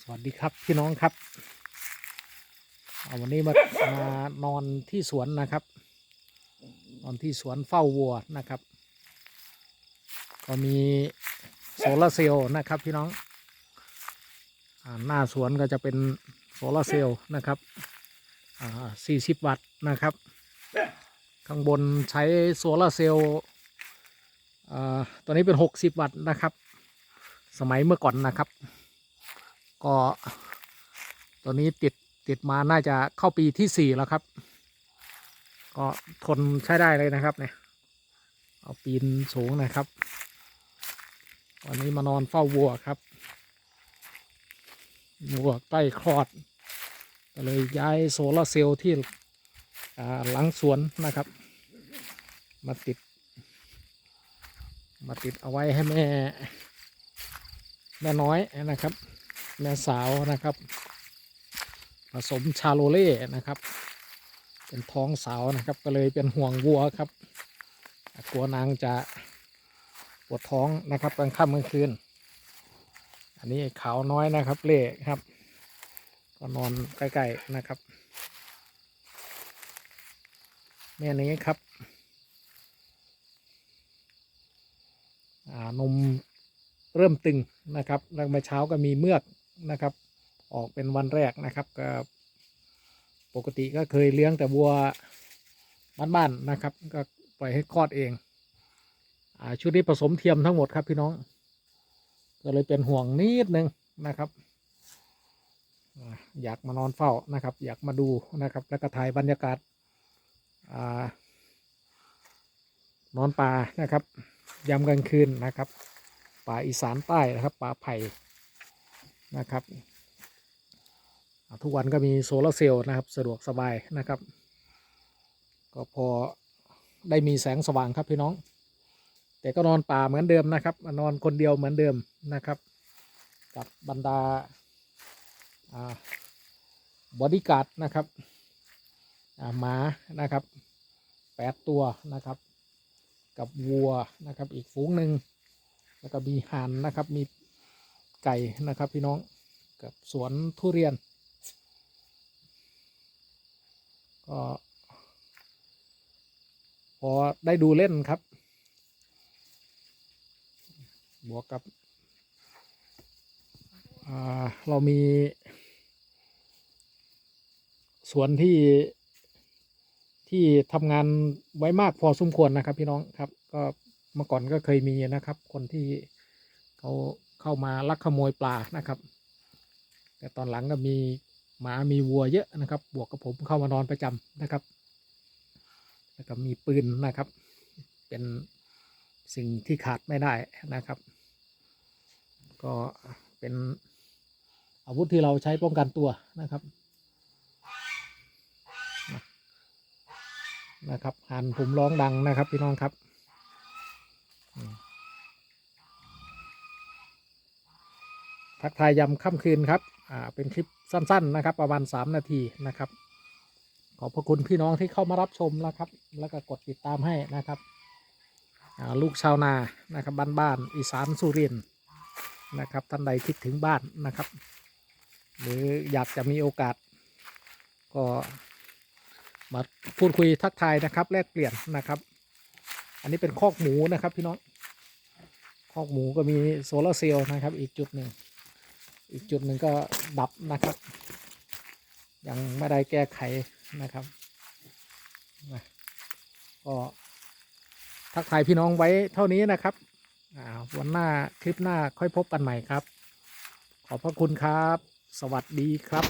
สวัสดีครับพี่น้องครับ เอาวันนี้มามานอนที่สวนนะครับ นอนที่สวนเฝ้าวัวนะครับ ก็มีโซลาร์เซลล์นะครับพี่น้องอหน้าสวนก็จะเป็นโซลาร์เซลล์นะครับอ่า40วัตต์นะครับ ข้างบนใช้โซลาร์เซลล์ตัวนี้เป็น 60 วัตต์นะครับ สมัยเมื่อก่อนนะครับ ก็ตัวนี้ติดติดมาน่าจะเข้าปีที่สี่แล้วครับ ก็ทนใช้ได้เลยนะครับเนี่ยเอาปีนสูงนะครับ วันนี้มานอนเฝ้าวัวครับวัวใกล้คลอดก็เลยย้ายโซลาร์เซลล์ที่หลังสวนนะครับ มาติด มาติดเอาไว้ให้แม่ แม่น้อยนะครับ แม่สาวนะครับ ผสมชาโลเล่นะครับ เป็นท้องสาวนะครับ ก็เลยเป็นห่วงวัวครับ กลัวนางจะปวดท้องนะครับกลางค่ำกลางคืน อันนี้ขาวน้อยนะครับเล่ครับ ก็นอนใกล้ๆนะครับ แม่นี้ครับอ่านม เริ่มตึงนะครับแล้วเมื่อเช้าก็มีเมือกนะครับ ออกเป็นวันแรกนะครับก็ปกติก็เคยเลี้ยงแต่วัวบ้านๆนะครับ ก็ปล่อยให้คลอดเองอ่าชุดนี้ผสมเทียมทั้งหมดครับพี่น้อง ก็เลยเป็นห่วงนิดนึงนะครับอยากมานอนเฝ้านะครับ อยากมาดูนะครับ แล้วก็ถ่ายบรรยากาศอนอนป่านะครับยามกลางคืนนะครับ ป่าอีสานใต้นะครับป่าไผ่นะครับ ทุกวันก็มีโซลาร์เซลล์นะครับสะดวกสบายนะครับ ก็พอได้มีแสงสว่างครับพี่น้อง แต่ก็นอนป่าเหมือนเดิมนะครับ นอนคนเดียวเหมือนเดิมนะครับ กับบรรดาบอดี้การ์ดนะครับหมานะครับแปดตัวนะครับ กับวัวนะครับอีกฝูงหนึ่ง แล้วก็มีห่านนะครับ มีไก่นะครับพี่น้องกับสวนทุเรียน ก็พอได้ดูเล่นครับ บวกกับ เรามีสวนที่ที่ทำงานไว้มากพอสมควรนะครับพี่น้องครับก็ มื่อก่อนก็เคยมีนะครับ คนที่เขาเข้ามาลักขโมยปลานะครับ แต่ตอนหลังก็มีหมามีวัวเยอะนะครับ บวกกับผมเข้ามานอนประจำนะครับ แล้วก็มีปืนนะครับ เป็นสิ่งที่ขาดไม่ได้นะครับ ก็เป็นอาวุธที่เราใช้ป้องกันตัวนะครับนะครับหันผมร้องดังนะครับพี่น้องครับอืม ทักทายยำค่ำคืนครับอ่าเป็นคลิปสั้นๆนะครับ ประมาณสามนาทีนะครับ ขอบพระคุณพี่น้องที่เข้ามารับชมนะครับ แล้วก็กดติดตามให้นะครับอ่าลูกชาวนานะครับบ้านๆอีสานสุรินทร์นะครับท่านใดคิดถึงบ้านนะครับ หรืออยากจะมีโอกาส ก็มาพูดคุยทักทายนะครับ แลกเปลี่ยนนะครับ อันนี้เป็นคอกหมูนะครับพี่น้องคอกหมูก็มีโซลาร์เซลล์นะครับอีกจุดหนึ่ง อีกจุดหนึ่งก็ดับนะครับ ยังไม่ได้แก้ไขนะครับนะก็ทักทายพี่น้องไว้เท่านี้นะครับวันหน้าคลิปหน้าค่อยพบกันใหม่ครับ ขอบพระคุณครับ สวัสดีครับ